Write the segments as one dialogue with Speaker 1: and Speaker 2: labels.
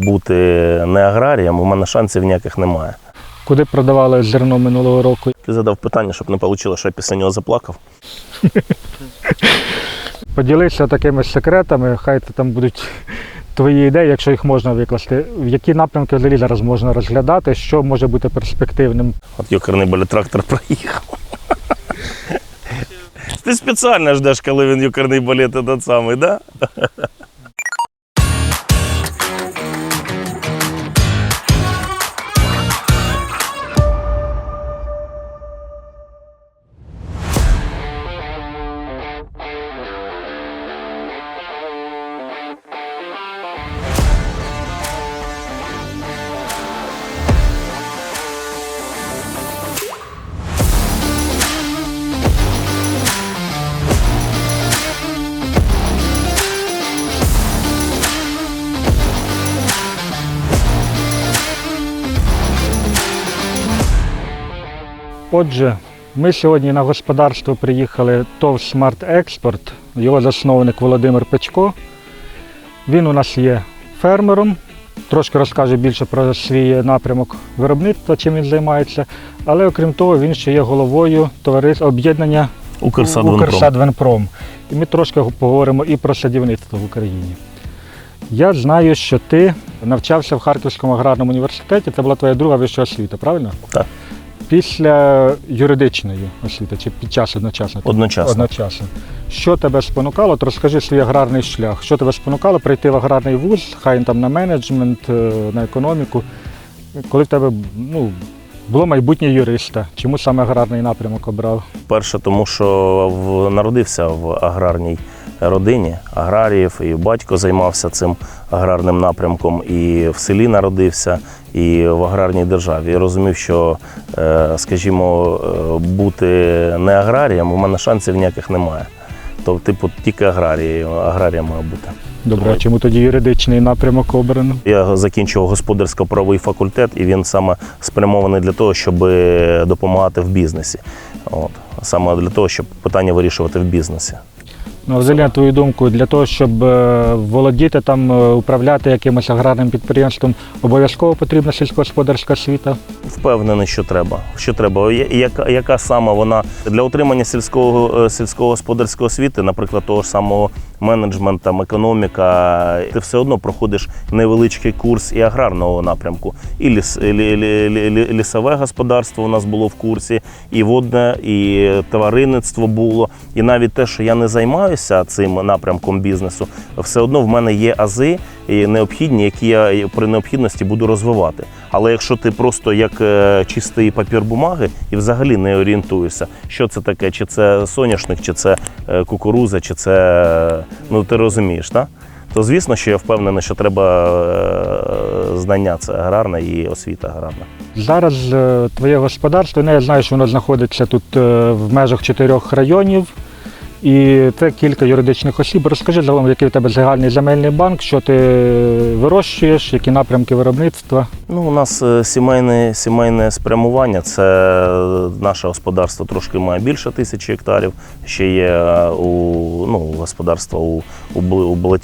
Speaker 1: бути не аграрієм, у мене шансів ніяких немає.
Speaker 2: Куди продавали зерно минулого року?
Speaker 1: Ти задав питання, щоб не вийшло, що я після нього заплакав.
Speaker 2: Поділися такими секретами, хай це там будуть твої ідеї, якщо їх можна викласти. В які напрямки взагалі зараз можна розглядати, що може бути перспективним?
Speaker 1: От йокерний болітрактор проїхав. Ти спеціально ждеш, коли він юкерний боліт этот самий, да?
Speaker 2: Отже, ми сьогодні на господарство приїхали ТОВ Смарт Експорт, його засновник Володимир Печко. Він у нас є фермером, трошки розкаже більше про свій напрямок виробництва, чим він займається. Але окрім того, він ще є головою товариств об'єднання.
Speaker 1: Укрсадвинпром.
Speaker 2: І ми трошки поговоримо і про садівництво в Україні. Я знаю, що ти навчався в Харківському аграрному університеті. Це була твоя друга вища освіта, правильно?
Speaker 1: Так.
Speaker 2: Після юридичної освіти чи під час одночасно?
Speaker 1: Одночасно.
Speaker 2: Одночасно. Що тебе спонукало? От розкажи свій аграрний шлях. Що тебе спонукало прийти в аграрний вуз, хай там на менеджмент, е, на економіку, коли в тебе ну, було майбутнє юриста? Чому саме аграрний напрямок обрав?
Speaker 1: Перше, тому що в, народився в аграрній родині аграріїв, і батько займався цим аграрним напрямком, і в селі народився, і в аграрній державі. І розумів, що, е, скажімо, е, бути не аграрієм, у мене шансів ніяких немає. Тобто, типу, тільки аграрії, аграрія має бути.
Speaker 2: Добре, а чому тоді юридичний напрямок обрано?
Speaker 1: Я закінчив господарсько-правовий факультет, і він саме спрямований для того, щоб допомагати в бізнесі. От. Саме для того, щоб питання вирішувати в бізнесі.
Speaker 2: Ну, взагалі, на твою думку, для того, щоб е, володіти там, е, управляти якимось аграрним підприємством, обов'язково потрібна сільськогосподарська освіта?
Speaker 1: Впевнений, що треба. Що треба? Яка, яка саме вона для отримання сільського е, сільськогосподарської освіти, наприклад, того ж самого менеджменту, там, економіка, ти все одно проходиш невеличкий курс і аграрного напрямку. І ліс, лі, лі, лі, лі- лісове господарство у нас було в курсі, і водне, і тваринництво було. І навіть те, що я не займаюся цим напрямком бізнесу, все одно в мене є ази необхідні, які я при необхідності буду розвивати. Але якщо ти просто як е, чистий папір бумаги і взагалі не орієнтуєшся, що це таке, чи це соняшник, чи це е, кукуруза, чи це ну ти розумієш, так? То звісно, що я впевнений, що треба е, знання це аграрне і освіта аграрна.
Speaker 2: Зараз твоє господарство, ну, я знаю, що воно знаходиться тут в межах чотирьох районів. І це кілька юридичних осіб. Розкажи загалом, який у тебе загальний земельний банк, що ти вирощуєш, які напрямки виробництва.
Speaker 1: Ну, у нас е, сімейне, сімейне спрямування. Це е, наше господарство трошки має більше тисячі гектарів. Ще є е, у ну, господарство у, у,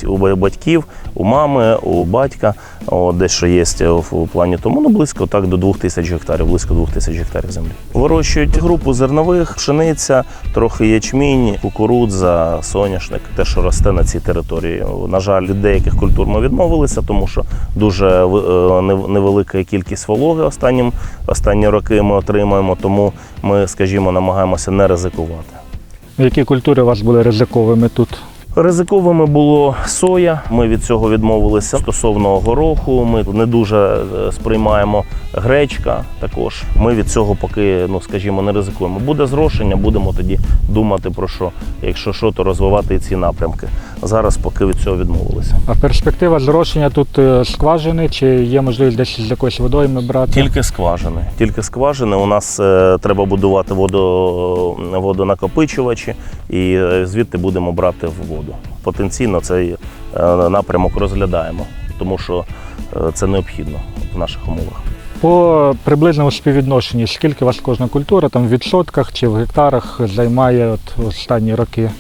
Speaker 1: у, батьків, у мами, у батька. О, дещо є в, плані тому. Ну, близько так до 2 тисяч гектарів, близько 2 тисяч гектарів землі. Вирощують групу зернових, пшениця, трохи ячмінь, кукурудза, соняшник, те, що росте на цій території. На жаль, від деяких культур ми відмовилися, тому що дуже е, нев- невелика кількість вологи останні, останні роки ми отримуємо, тому ми, скажімо, намагаємося не ризикувати.
Speaker 2: Які культури у вас були ризиковими тут?
Speaker 1: Ризиковими було соя. Ми від цього відмовилися. Стосовно гороху, ми не дуже е, сприймаємо гречка. Також ми від цього поки, ну скажімо, не ризикуємо. Буде зрошення, будемо тоді думати про що, якщо що, то розвивати ці напрямки. Зараз поки від цього відмовилися.
Speaker 2: А перспектива зрошення тут е, скважини, чи є можливість десь з якоїсь водойми брати?
Speaker 1: Тільки скважини. Тільки скважини. У нас е, треба будувати водо, водонакопичувачі, і е, звідти будемо брати в воду. Потенційно цей е, напрямок розглядаємо, тому що е, це необхідно в наших умовах.
Speaker 2: По приблизному співвідношенні, скільки у вас кожна культура там в відсотках чи в гектарах займає от останні роки?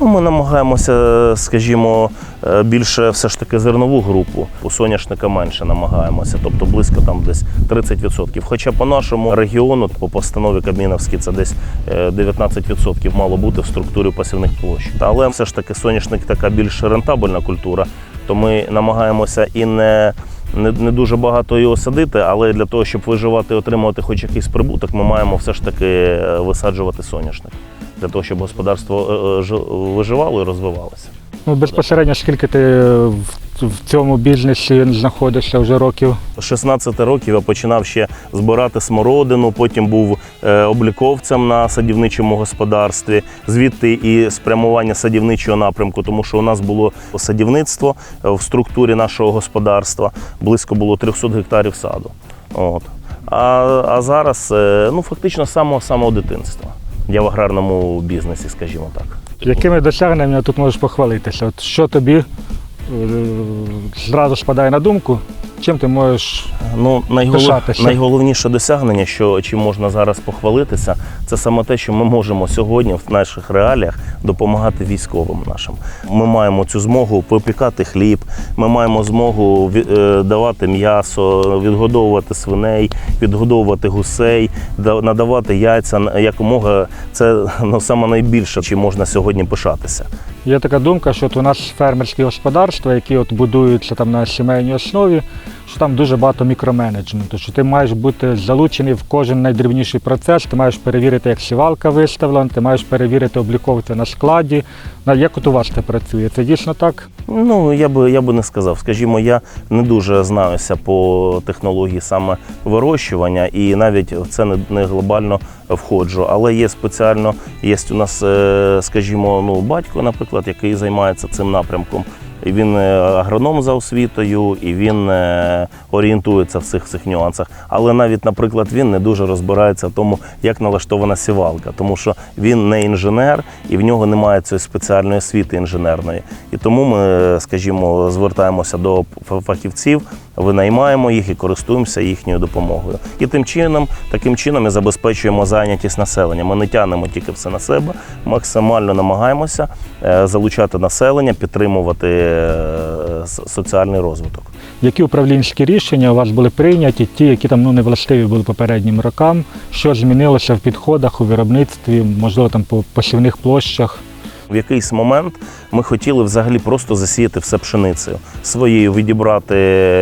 Speaker 1: Ну, ми намагаємося, скажімо, е, більше все ж таки зернову групу. У соняшника менше намагаємося, тобто близько там десь 30%. Хоча по нашому регіону, по постанові Кабміновській, це десь е, 19% мало бути в структурі посівних площ. Але все ж таки соняшник така більш рентабельна культура, то ми намагаємося і не. Не, не дуже багато його садити, але для того, щоб виживати і отримувати хоч якийсь прибуток, ми маємо все ж таки е, висаджувати соняшник для того, щоб господарство е, е, виживало і розвивалося.
Speaker 2: Ну, безпосередньо, скільки ти в, в цьому бізнесі знаходишся вже років?
Speaker 1: З 16 років я починав ще збирати смородину, потім був е, обліковцем на садівничому господарстві, звідти і спрямування садівничого напрямку, тому що у нас було садівництво е, в структурі нашого господарства, близько було 300 гектарів саду. От. А, а зараз е, ну, фактично з самого самого дитинства. Я в аграрному бізнесі, скажімо так.
Speaker 2: Якими досягненнями тут можеш похвалитися? От що тобі зразу зразу падає на думку, чим ти можеш
Speaker 1: Ну, найголов...
Speaker 2: Пишатися.
Speaker 1: найголовніше досягнення, що чим можна зараз похвалитися, це саме те, що ми можемо сьогодні в наших реаліях допомагати військовим нашим. Ми маємо цю змогу попікати хліб, ми маємо змогу е, давати м'ясо, відгодовувати свиней, відгодовувати гусей, надавати яйця якомога. Це ну, саме найбільше, чим можна сьогодні пишатися.
Speaker 2: Є така думка, що от у нас фермерські господарства, які от будуються там на сімейній основі, що там дуже багато мікроменеджменту, що ти маєш бути залучений в кожен найдрібніший процес, ти маєш перевірити, як сівалка виставлена, ти маєш перевірити обліковця на складі. Як от у вас це працює? Це дійсно так?
Speaker 1: Ну, я би, я би не сказав. Скажімо, я не дуже знаюся по технології саме вирощування і навіть в це не, не глобально входжу. Але є спеціально, є у нас, е, скажімо, ну, батько, наприклад, який займається цим напрямком. І він е, агроном за освітою, і він е, орієнтується в цих цих нюансах. Але навіть, наприклад, він не дуже розбирається в тому, як налаштована сівалка, тому що він не інженер і в нього немає цієї спеціальної освіти інженерної. І тому ми, е, скажімо, звертаємося до фахівців, винаймаємо їх і користуємося їхньою допомогою. І тим чином, таким чином ми забезпечуємо зайнятість населення. Ми не тягнемо тільки все на себе, максимально намагаємося е, залучати населення, підтримувати е, соціальний розвиток.
Speaker 2: Які управлінські рішення у вас були прийняті, ті, які там ну, не властиві були попереднім рокам? Що змінилося в підходах у виробництві, можливо, там по посівних площах?
Speaker 1: В якийсь момент ми хотіли взагалі просто засіяти все пшеницею, своєю відібрати,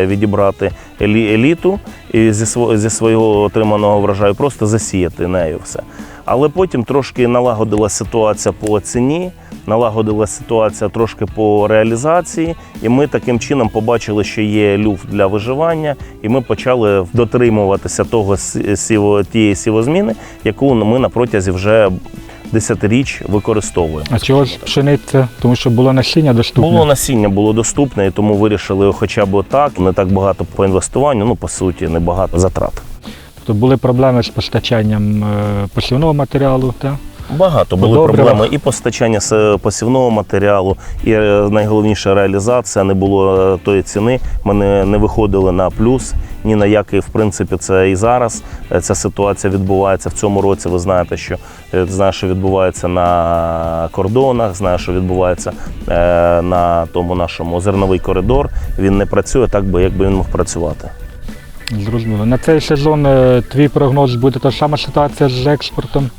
Speaker 1: відібрати елі- еліту і зі свого, отриманого врожаю просто засіяти нею все. Але потім трошки налагодилася ситуація по ціні, налагодилася ситуація трошки по реалізації, і ми таким чином побачили, що є люфт для виживання, і ми почали дотримуватися того сі- сіво, тієї сівозміни, яку ми на протязі вже десятиріч використовуємо.
Speaker 2: А чого ж пшениця? Тому що було насіння доступне.
Speaker 1: Було насіння було доступне, і тому вирішили хоча б так, не так багато по інвестуванню, ну по суті, не багато затрат.
Speaker 2: Тобто були проблеми з постачанням е, посівного матеріалу. Так?
Speaker 1: Багато були
Speaker 2: Добре.
Speaker 1: проблеми і постачання посівного матеріалу, і е, найголовніше реалізація. Не було е, тої ціни. Ми не, не виходили на плюс ні на який. В принципі, це і зараз е, ця ситуація відбувається в цьому році. Ви знаєте, що знаю, що відбувається на кордонах, знаю, що відбувається на тому нашому зерновий коридор. Він не працює так, би якби він мог працювати.
Speaker 2: Зрозуміло. На цей сезон твій прогноз буде та сама ситуація з експортом.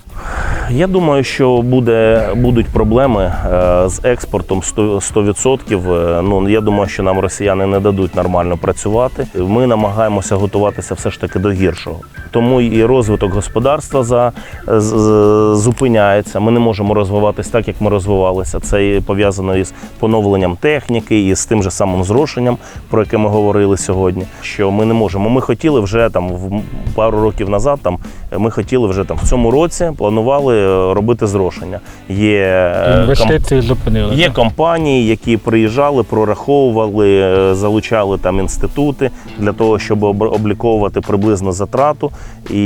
Speaker 1: Я думаю, що буде, будуть проблеми е, з експортом 100%. 100%. Е, Ну, я думаю, що нам росіяни не дадуть нормально працювати. Ми намагаємося готуватися все ж таки до гіршого. Тому і розвиток господарства за, з- з- зупиняється. Ми не можемо розвиватись так, як ми розвивалися. Це пов'язано із поновленням техніки, і з тим же самим зрошенням, про яке ми говорили сьогодні. Що ми не можемо. Ми хотіли вже там в пару років назад. Там ми хотіли вже там в цьому році планували е, робити зрошення. Є е,
Speaker 2: Інвестиції зупинили.
Speaker 1: Є компанії, які приїжджали, прораховували, е, залучали там інститути для того, щоб обліковувати приблизно затрату, і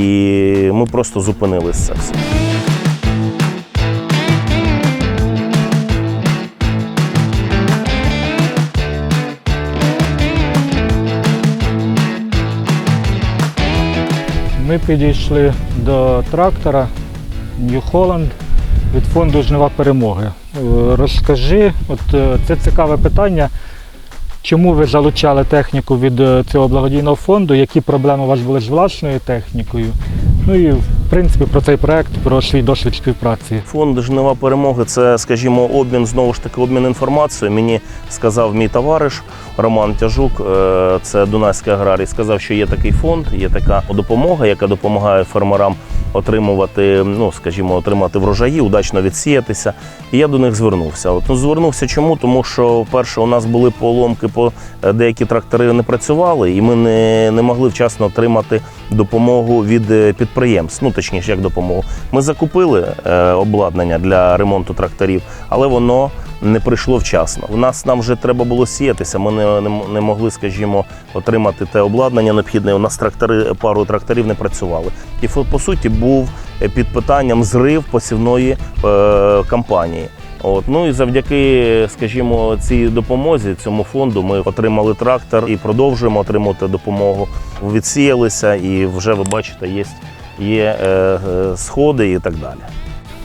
Speaker 1: ми просто зупинилися
Speaker 2: Ми підійшли до трактора New Holland. від фонду Жнива перемоги. Е, Розкажи, от е, це цікаве питання. Чому ви залучали техніку від е, цього благодійного фонду? Які проблеми у вас були з власною технікою? Ну і принципі про цей проект, про свій досвід співпраці.
Speaker 1: Фонд Жнива перемоги це, скажімо, обмін знову ж таки обмін інформацією. Мені сказав мій товариш Роман Тяжук, е, це Дунайський аграрій, сказав, що є такий фонд, є така допомога, яка допомагає фермерам отримувати, ну скажімо, отримати врожаї, удачно відсіятися. І я до них звернувся. От ну, звернувся чому? Тому що, перше, у нас були поломки, по е, деякі трактори не працювали, і ми не, не могли вчасно отримати допомогу від е, підприємств. Ну точніше, як допомогу. Ми закупили е, обладнання для ремонту тракторів, але воно не прийшло вчасно. У нас нам вже треба було сіятися. Ми не, не, не могли, скажімо, отримати те обладнання необхідне. У нас трактори, пару тракторів не працювали. І по суті був е, під питанням зрив посівної е, кампанії. От ну і завдяки, скажімо, цій допомозі цьому фонду ми отримали трактор і продовжуємо отримувати допомогу. Відсіялися, і вже ви бачите, є, є е, е, сходи і так далі.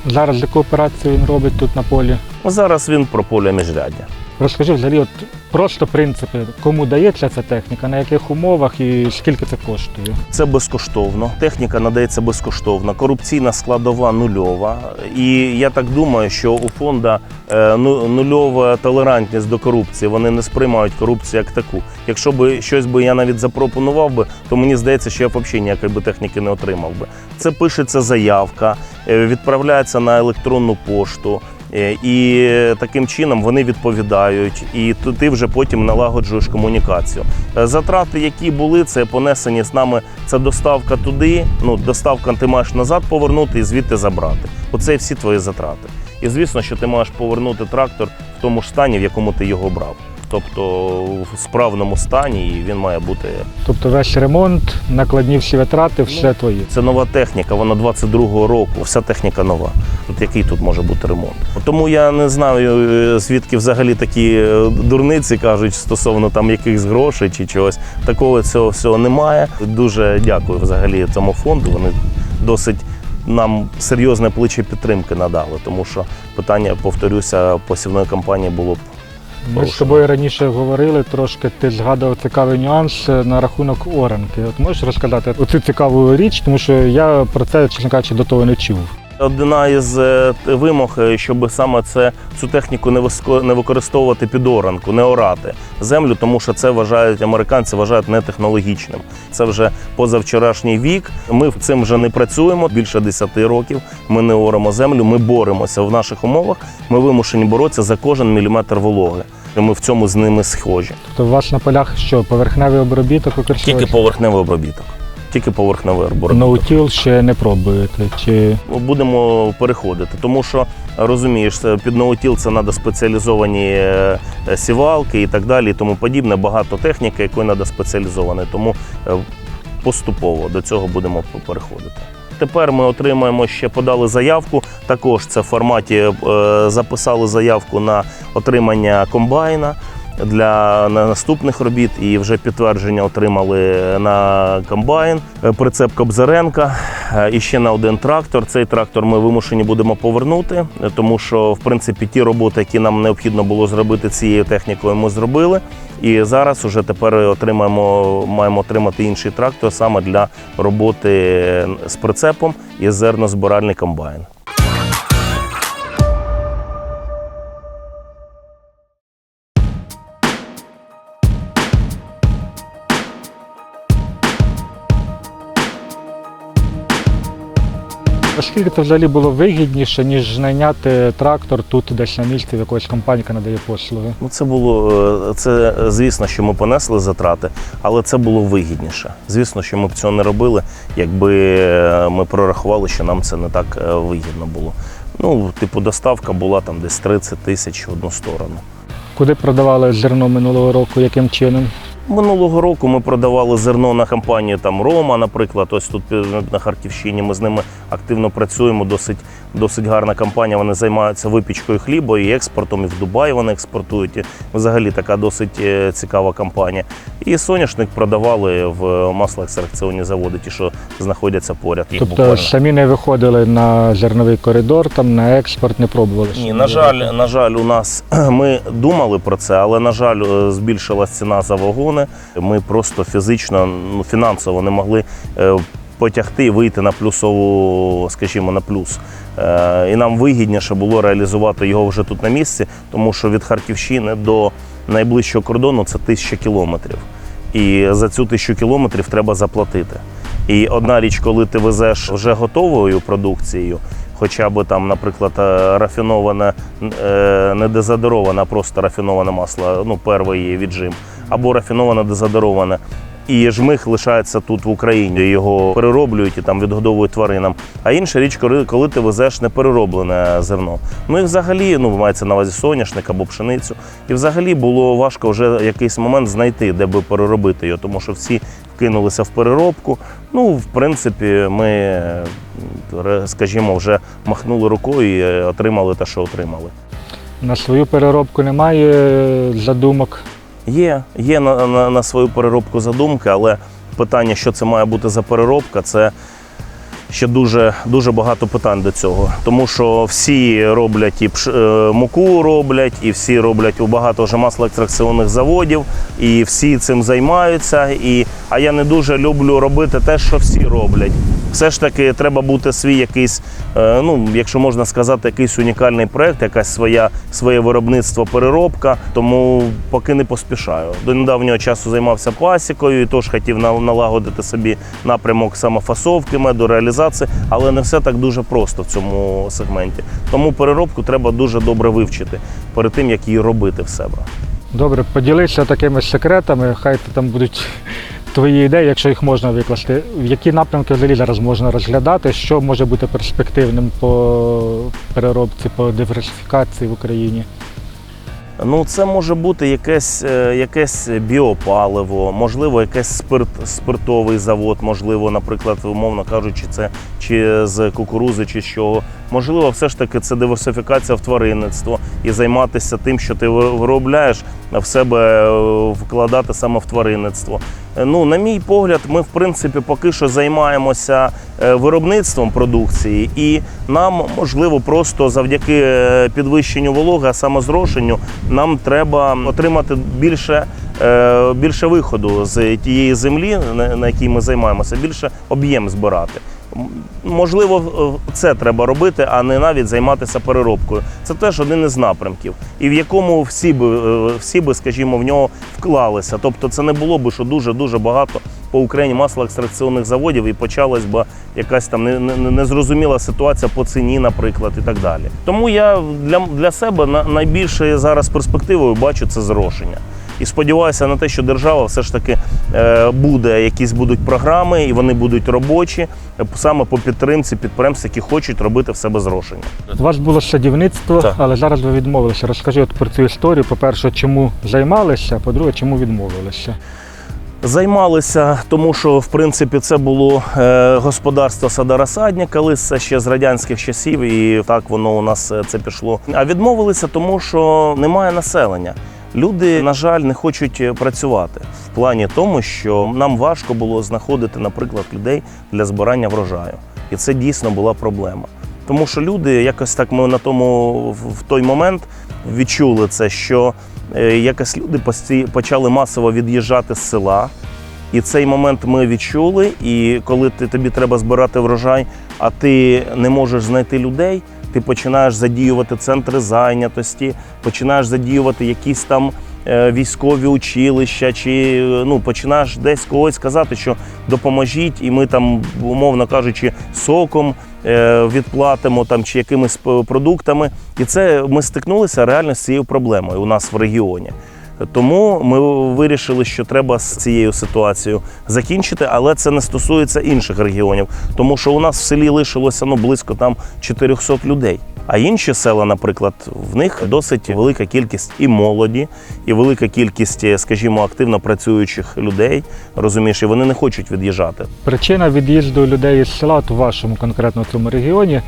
Speaker 2: Зараз яку операцію він робить тут на полі?
Speaker 1: Зараз він про поля міжряддя.
Speaker 2: Розкажи взагалі, от просто принципи, кому дається ця техніка, на яких умовах і скільки це коштує.
Speaker 1: Це безкоштовно. Техніка надається безкоштовно. Корупційна складова нульова. І я так думаю, що у фонда е, ну- нульова толерантність до корупції. Вони не сприймають корупцію як таку. Якщо би щось би я навіть запропонував би, то мені здається, що я б взагалі ніякої би техніки не отримав би. Це пишеться заявка, е, відправляється на електронну пошту. Е, І таким чином вони відповідають, і ти вже потім налагоджуєш комунікацію. Е, Затрати, які були, це понесені з нами. Це доставка туди. Ну, доставка ти маєш назад повернути і звідти забрати. Оце всі твої затрати. І звісно, що ти маєш повернути трактор в тому ж стані, в якому ти його брав. Тобто в справному стані, і він має бути.
Speaker 2: Тобто весь ремонт, накладні всі витрати, все твої.
Speaker 1: Це нова техніка, вона 22-го року. Вся техніка нова. Тут який тут може бути ремонт? Тому я не знаю, е, звідки взагалі такі е, дурниці кажуть стосовно там якихось грошей чи чогось. Такого цього всього немає. Дуже дякую взагалі цьому фонду. Вони досить. Нам серйозне плече підтримки надали, тому що питання, повторюся, посівної кампанії було б
Speaker 2: Ми з тобою раніше говорили трошки, ти згадував цікавий нюанс е, на рахунок оранки. От можеш розказати оцю цікаву річ, тому що я про це, чесно кажучи, до того не чув.
Speaker 1: Одна із е, вимог, е, щоб саме це цю техніку не виско- не використовувати під оранку, не орати землю, тому що це вважають американці, вважають нетехнологічним. Це вже позавчорашній вік. Ми цим вже не працюємо більше 10 років. Ми не оремо землю. Ми боремося в наших умовах. Ми вимушені боротися за кожен міліметр вологи. Ми в цьому з ними схожі.
Speaker 2: Тобто у вас на полях що, поверхневий обробіток
Speaker 1: Тільки поверхневий обробіток. Тільки поверхневий обробіток.
Speaker 2: Ноутіл ще не пробуєте. Чи
Speaker 1: будемо переходити, тому що розумієш, під ноутіл це треба спеціалізовані е, сівалки і так далі, і тому подібне. Багато техніки, якої треба спеціалізоване. Тому е, поступово до цього будемо переходити. Тепер ми отримаємо ще подали заявку. Також це в форматі е, записали заявку на отримання комбайна для наступних робіт і вже підтвердження отримали на комбайн, е, прицеп Кобзаренка е, і ще на один трактор. Цей трактор ми вимушені будемо повернути, е, тому що в принципі ті роботи, які нам необхідно було зробити цією технікою, ми зробили. І зараз уже тепер отримаємо, маємо отримати інший трактор саме для роботи з прицепом і зернозбиральний комбайн.
Speaker 2: Наскільки це взагалі було вигідніше, ніж найняти трактор тут десь на місці в якоїсь компанії, яка надає послуги?
Speaker 1: Ну, це було е, це, е, звісно, що ми понесли затрати, але це було вигідніше. Звісно, що ми б цього не робили, якби е, ми прорахували, що нам це не так вигідно було. Ну, типу, доставка була там десь 30 тисяч в одну сторону.
Speaker 2: Куди продавали зерно минулого року, яким чином?
Speaker 1: Минулого року ми продавали зерно на компанію там Рома, наприклад. Ось тут на Харківщині. Ми з ними активно працюємо. Досить, досить гарна компанія. Вони займаються випічкою хліба і експортом. І в Дубаї вони експортують. І Взагалі така досить е, цікава компанія. І соняшник продавали в маслоекстракційні заводи, ті, що знаходяться поряд. Їх
Speaker 2: Тобто
Speaker 1: буквально.
Speaker 2: самі не виходили на зерновий коридор, там на експорт не пробували.
Speaker 1: Ні, на жаль, на жаль, у нас ми думали про це, але на жаль, е, збільшилась ціна за вагони. Ми просто фізично, ну фінансово не могли е, потягти і вийти на плюсову, скажімо, на плюс. Е, І нам вигідніше було реалізувати його вже тут на місці, тому що від Харківщини до найближчого кордону це тисяча кілометрів. І за цю тисячу кілометрів треба заплатити. І одна річ, коли ти везеш вже готовою продукцією, хоча б там, наприклад, е, рафіноване, е, не дезодороване, а просто рафіноване масло, ну, перший віджим, або рафіноване дезодороване. І жмих лишається тут в Україні, його перероблюють і там відгодовують тваринам. А інша річ, коли, ти везеш неперероблене зерно. Ну і взагалі, ну мається на увазі соняшник або пшеницю. І взагалі було важко вже якийсь момент знайти, де би переробити його, тому що всі кинулися в переробку. Ну, в принципі, ми, скажімо, вже махнули рукою і е, отримали те, що отримали.
Speaker 2: На свою переробку немає задумок.
Speaker 1: Є, є на, на, на свою переробку задумки, але питання, що це має бути за переробка, це ще дуже, дуже багато питань до цього. Тому що всі роблять і е, муку роблять, і всі роблять у багато вже маслоекстракційних заводів, і всі цим займаються. І, а я не дуже люблю робити те, що всі роблять. Все ж таки, треба бути свій якийсь, е, ну якщо можна сказати, якийсь унікальний проект, якась своя своє виробництво, переробка. Тому поки не поспішаю. До недавнього часу займався пасікою, і теж хотів налагодити собі напрямок самофасовки, медореалізації, але не все так дуже просто в цьому сегменті. Тому переробку треба дуже добре вивчити перед тим, як її робити в себе.
Speaker 2: Добре, поділися такими секретами, хай там будуть твої ідеї, якщо їх можна викласти. В які напрямки взагалі зараз можна розглядати, що може бути перспективним по переробці, по диверсифікації в Україні?
Speaker 1: Ну, це може бути якесь, е, якесь біопаливо, можливо, якийсь спирт, спиртовий завод, можливо, наприклад, умовно кажучи, це чи з кукурузи, чи з чого. Можливо, все ж таки це диверсифікація в тваринництво і займатися тим, що ти ви- виробляєш, в себе е, вкладати саме в тваринництво. Е, Ну, на мій погляд, ми в принципі поки що займаємося виробництвом продукції, і нам можливо просто завдяки підвищенню вологи, а саме зрошенню, нам треба отримати більше, е, більше виходу з тієї землі, на якій ми займаємося, більше об'єм збирати. Можливо, це треба робити, а не навіть займатися переробкою. Це теж один із напрямків, і в якому всі би, е, всі би, скажімо, в нього вклалися. Тобто, це не було би, що дуже дуже багато по Україні маслоекстракційних заводів, і почалась би якась там не- не- не- незрозуміла ситуація по ціні, наприклад, і так далі. Тому я для, для себе на- найбільшою зараз перспективою бачу це зрошення. І сподіваюся на те, що держава все ж таки е, буде, якісь будуть програми, і вони будуть робочі е, саме по підтримці підприємств, які хочуть робити в себе зрошення.
Speaker 2: У вас було садівництво,
Speaker 1: Так.
Speaker 2: але зараз ви відмовилися. Розкажи от про цю історію. По-перше, чому займалися, по-друге, чому відмовилися.
Speaker 1: Займалися, тому що в принципі це було е, господарство садоросадня, колись це ще з радянських часів, і так воно у нас е, це пішло. А відмовилися, тому що немає населення. Люди, на жаль, не хочуть е, працювати в плані тому, що нам важко було знаходити, наприклад, людей для збирання врожаю, і це дійсно була проблема. Тому що люди якось так ми на тому в той момент відчули це, що е, якось люди почали масово від'їжджати з села. І цей момент ми відчули. І коли ти, тобі треба збирати врожай, а ти не можеш знайти людей, ти починаєш задіювати центри зайнятості, починаєш задіювати якісь там військові училища, чи е, ну, починаєш десь когось казати, що допоможіть, і ми там, умовно кажучи, соком е, відплатимо там чи якимись продуктами. І це ми стикнулися реально з цією проблемою у нас в регіоні. Тому ми вирішили, що треба з цією ситуацією закінчити, але це не стосується інших регіонів, тому що у нас в селі лишилося ну близько там 400 людей. А інші села, наприклад, в них досить велика кількість і молоді, і велика кількість, е, скажімо, активно працюючих людей. Розумієш, і вони не хочуть від'їжджати.
Speaker 2: Причина від'їзду людей із села от у вашому конкретно цьому регіоні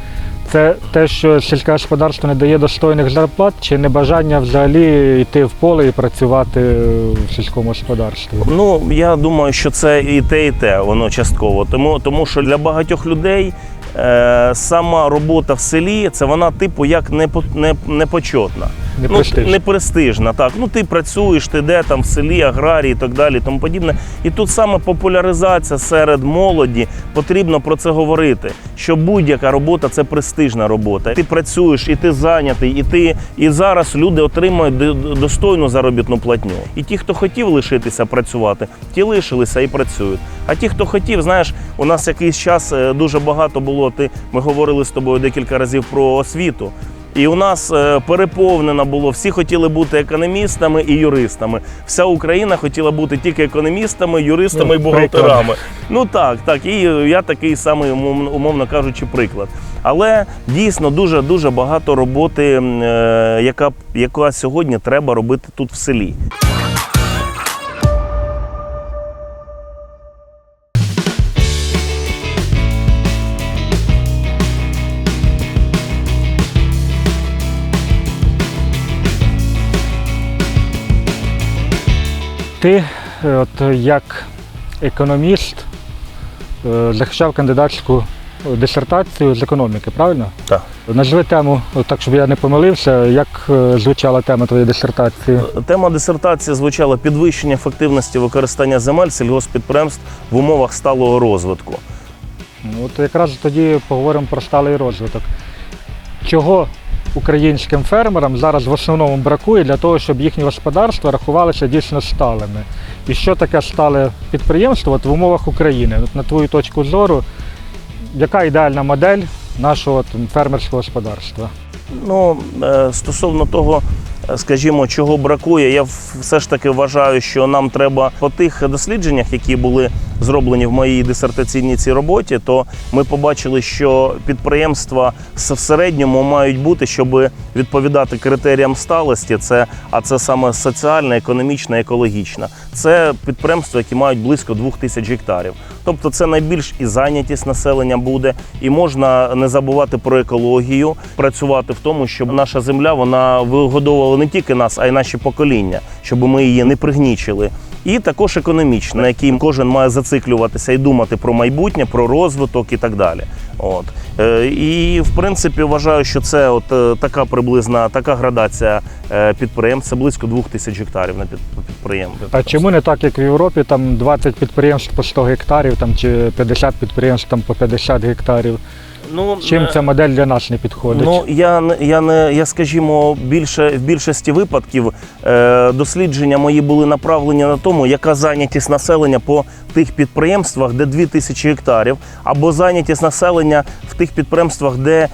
Speaker 2: це те, що сільське господарство не дає достойних зарплат, чи небажання взагалі йти в поле і працювати в сільському господарстві.
Speaker 1: Ну я думаю, що це і те, і те, воно частково. Тому, тому що для багатьох людей е, сама робота в селі це вона, типу, як не, не, непочетна.
Speaker 2: Не
Speaker 1: ну,
Speaker 2: престижна.
Speaker 1: не престижна, так. Ну ти працюєш, ти де там в селі, аграрії і так далі, тому подібне. І тут саме популяризація серед молоді потрібно про це говорити. Що будь-яка робота це престижна робота. Ти працюєш, і ти зайнятий, і ти і зараз люди отримують достойну заробітну платню. І ті, хто хотів лишитися працювати, ті лишилися і працюють. А ті, хто хотів, знаєш, у нас якийсь час е, дуже багато було. Ти ми говорили з тобою декілька разів про освіту. І у нас е, переповнено було. Всі хотіли бути економістами і юристами. Вся Україна хотіла бути тільки економістами, юристами
Speaker 2: Ну,
Speaker 1: і бухгалтерами. Ну так, так. І я такий самий, умовно, умовно кажучи, приклад. Але дійсно дуже дуже багато роботи, е, яка, яка сьогодні треба робити тут в селі.
Speaker 2: Ти, е, от як економіст, е, захищав кандидатську дисертацію з економіки, правильно?
Speaker 1: Так.
Speaker 2: Назви тему, так щоб я не помилився, як е, звучала тема твоєї дисертації?
Speaker 1: Тема дисертації звучала підвищення ефективності використання земель сільгоспідприємств в умовах сталого розвитку.
Speaker 2: Ну, От якраз тоді поговоримо про сталий розвиток. Чого українським фермерам зараз в основному бракує для того, щоб їхні господарства рахувалися дійсно сталими? І що таке стале підприємство от в умовах України? От на твою точку зору, яка ідеальна модель нашого там, фермерського господарства?
Speaker 1: Ну, е, стосовно того, скажімо, чого бракує, я все ж таки вважаю, що нам треба по тих дослідженнях, які були зроблені в моїй дисертаційній цій роботі, то ми побачили, що підприємства в середньому мають бути, щоб відповідати критеріям сталості. Це а це саме соціальна, економічна, екологічна. Це підприємства, які мають близько двох тисяч гектарів. Тобто, це найбільш і зайнятість населення буде, і можна не забувати про екологію, працювати в тому, щоб наша земля вона вигодовувала не тільки нас, а й наші покоління, щоб ми її не пригнічили. І також економічна, на якій кожен має зациклюватися і думати про майбутнє, про розвиток і так далі. От Е, і в принципі вважаю, що це от е, така приблизна така градація е, підприємств. Це близько двох тисяч гектарів на під- підприємство.
Speaker 2: А чому не так, як в Європі, там 20 підприємств по 100 гектарів, там, чи 50 підприємств там, по 50 гектарів?
Speaker 1: Ну
Speaker 2: Чим
Speaker 1: е,
Speaker 2: ця модель для нас не підходить?
Speaker 1: Ну я я не я скажімо, більше в більшості випадків е, дослідження мої були направлені на тому, яка зайнятість населення по тих підприємствах, де 2000 гектарів, або зайнятість населення в тих підприємствах, де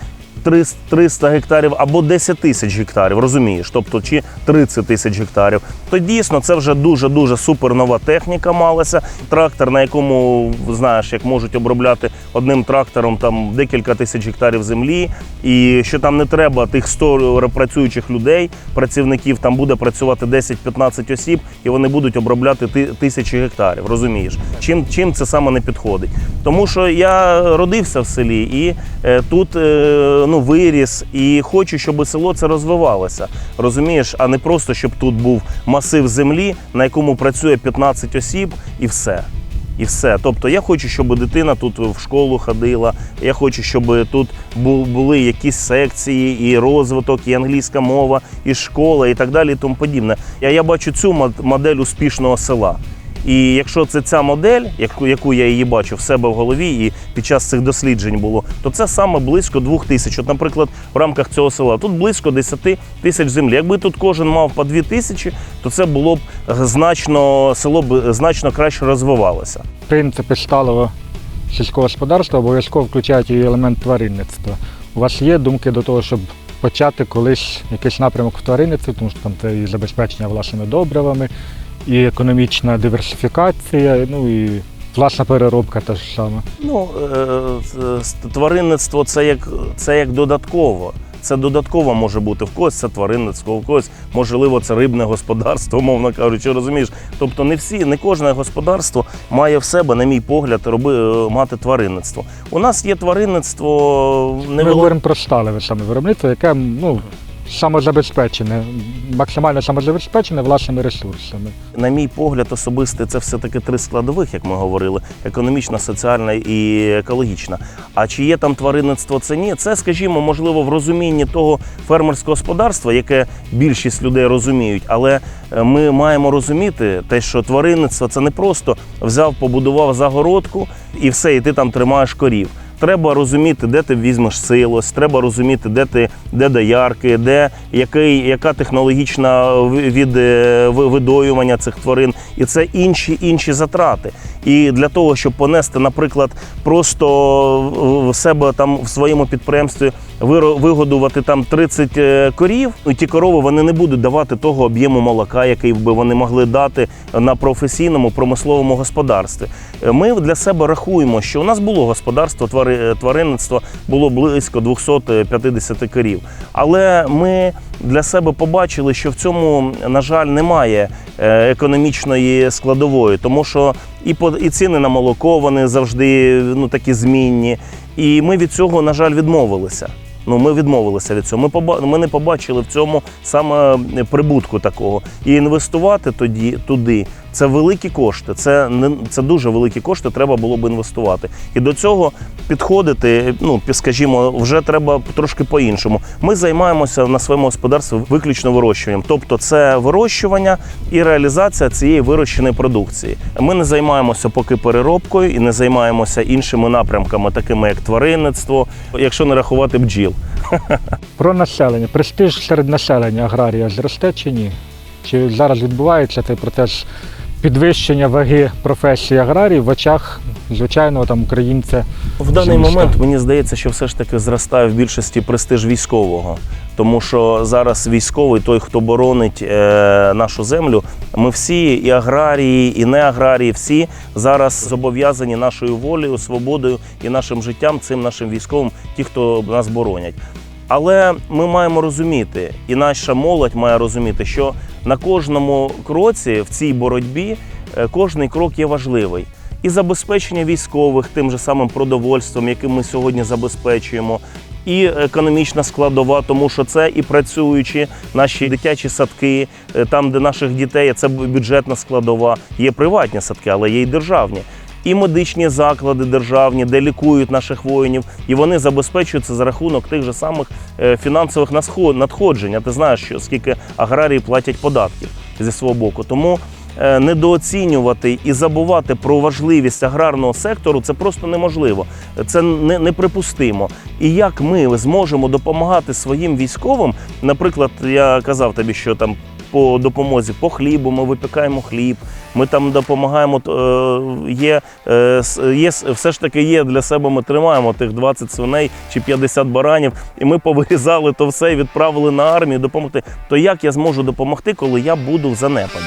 Speaker 1: 300 300 гектарів або 10 тисяч гектарів, розумієш, тобто чи 30 тисяч гектарів. То дійсно це вже дуже дуже супернова техніка малася. Трактор, на якому знаєш, як можуть обробляти одним трактором там декілька тисяч гектарів землі, і що там не треба тих 100 працюючих людей, працівників, там буде працювати 10-15 осіб, і вони будуть обробляти тисячі гектарів. Розумієш, чим чим це саме не підходить? Тому що я родився в селі і е, тут е, ну виріс, і хочу, щоб село це розвивалося. Розумієш, а не просто щоб тут був масив землі, на якому працює 15 осіб, і все. І все. Тобто я хочу, щоб дитина тут в школу ходила. Я хочу, щоб тут були якісь секції, і розвиток, і англійська мова, і школа, і так далі, і тому подібне. Я, я бачу цю мод- модель успішного села. І якщо це ця модель, яку, я її бачу в себе в голові, і під час цих досліджень було, то це саме близько двох тисяч. От, наприклад, в рамках цього села тут близько 10 тисяч землі. Якби тут кожен мав по дві тисячі, то це було б значно село б значно краще розвивалося.
Speaker 2: принципи сталого сільського господарства обов'язково включають і елемент тваринництва. У вас є думки до того, щоб почати колись якийсь напрямок в тваринництві, тому що там це і забезпечення власними добривами, і економічна диверсифікація, ну і власна переробка та ж саме.
Speaker 1: Ну, е, тваринництво це як, це як додатково. це додатково може бути. В когось це тваринництво, в когось можливо це рибне господарство, мовно кажучи, розумієш. Тобто не всі, не кожне господарство має в себе, на мій погляд, роби, е, мати тваринництво. У нас є тваринництво
Speaker 2: Ми
Speaker 1: невелике.
Speaker 2: говоримо про сталеве саме виробництво, яке ну, самозабезпечене, максимально самозабезпечене власними ресурсами.
Speaker 1: На мій погляд, особисто це все-таки три складових, як ми говорили: економічна, соціальна і екологічна. А чи є там тваринництво, це ні. Це, скажімо, можливо, в розумінні того фермерського господарства, яке більшість людей розуміють. Але е, ми маємо розуміти те, що тваринництво це не просто взяв, побудував загородку і все, і ти там тримаєш корів. Треба розуміти, де ти візьмеш силос, треба розуміти, де ти де доярки, де який, яка технологічна від е, видоювання цих тварин, і це інші інші затрати. І для того, щоб понести, наприклад, просто в- себе там в своєму підприємстві вигодувати там 30 е, корів, ну ті корови вони не будуть давати того об'єму молока, який би вони могли дати на професійному промисловому господарстві. Е, Ми для себе рахуємо, що у нас було господарство твари- е, тваринництва, було близько 250 корів. Але ми для себе побачили, що в цьому, на жаль, немає е, економічної складової, тому що і по і ціни на молоко вони завжди ну такі змінні. І ми від цього, на жаль, відмовилися. Ну, ми відмовилися від цього. Ми поба... ми не побачили в цьому саме прибутку такого. І інвестувати тоді туди це великі кошти. Це не це дуже великі кошти. Треба було б інвестувати. І до цього підходити. Ну скажімо, вже треба трошки по-іншому. Ми займаємося на своєму господарстві виключно вирощуванням, тобто це вирощування і реалізація цієї вирощеної продукції. Ми не займаємося поки переробкою і не займаємося іншими напрямками, такими як тваринництво, якщо не рахувати бджіл.
Speaker 2: Про населення. Престиж серед населення аграрія зросте чи ні? Чи зараз відбувається той процес підвищення ваги професії аграріїв в очах звичайного там українця?
Speaker 1: В даний
Speaker 2: Земська.
Speaker 1: момент мені здається, що все ж таки зростає в більшості престиж військового. Тому що зараз військовий, той, хто боронить е, нашу землю, ми всі, і аграрії, і не аграрії, всі зараз зобов'язані нашою волею, свободою і нашим життям, цим нашим військовим, ті, хто нас боронять. Але ми маємо розуміти, і наша молодь має розуміти, що на кожному кроці в цій боротьбі е, кожний крок є важливий. І забезпечення військових тим же самим продовольством, яким ми сьогодні забезпечуємо, і економічна складова, тому що це і працюючі наші дитячі садки, е, там, де наших дітей це бюджетна складова. Є приватні садки, але є й державні. І медичні заклади державні, де лікують наших воїнів, і вони забезпечуються за рахунок тих же самих е, фінансових надходжень. А ти знаєш, що скільки аграрії платять податків зі свого боку. Тому е, недооцінювати і забувати про важливість аграрного сектору це просто неможливо. Це не, неприпустимо. І як ми зможемо допомагати своїм військовим, наприклад, я казав тобі, що там. По допомозі по хлібу ми випікаємо хліб. Ми там допомагаємо. е, Є, е, є все ж таки є для себе. Ми тримаємо тих 20 свиней чи 50 баранів, і ми повирізали то все і відправили на армію допомогти. То як я зможу допомогти, коли я буду в занепаді?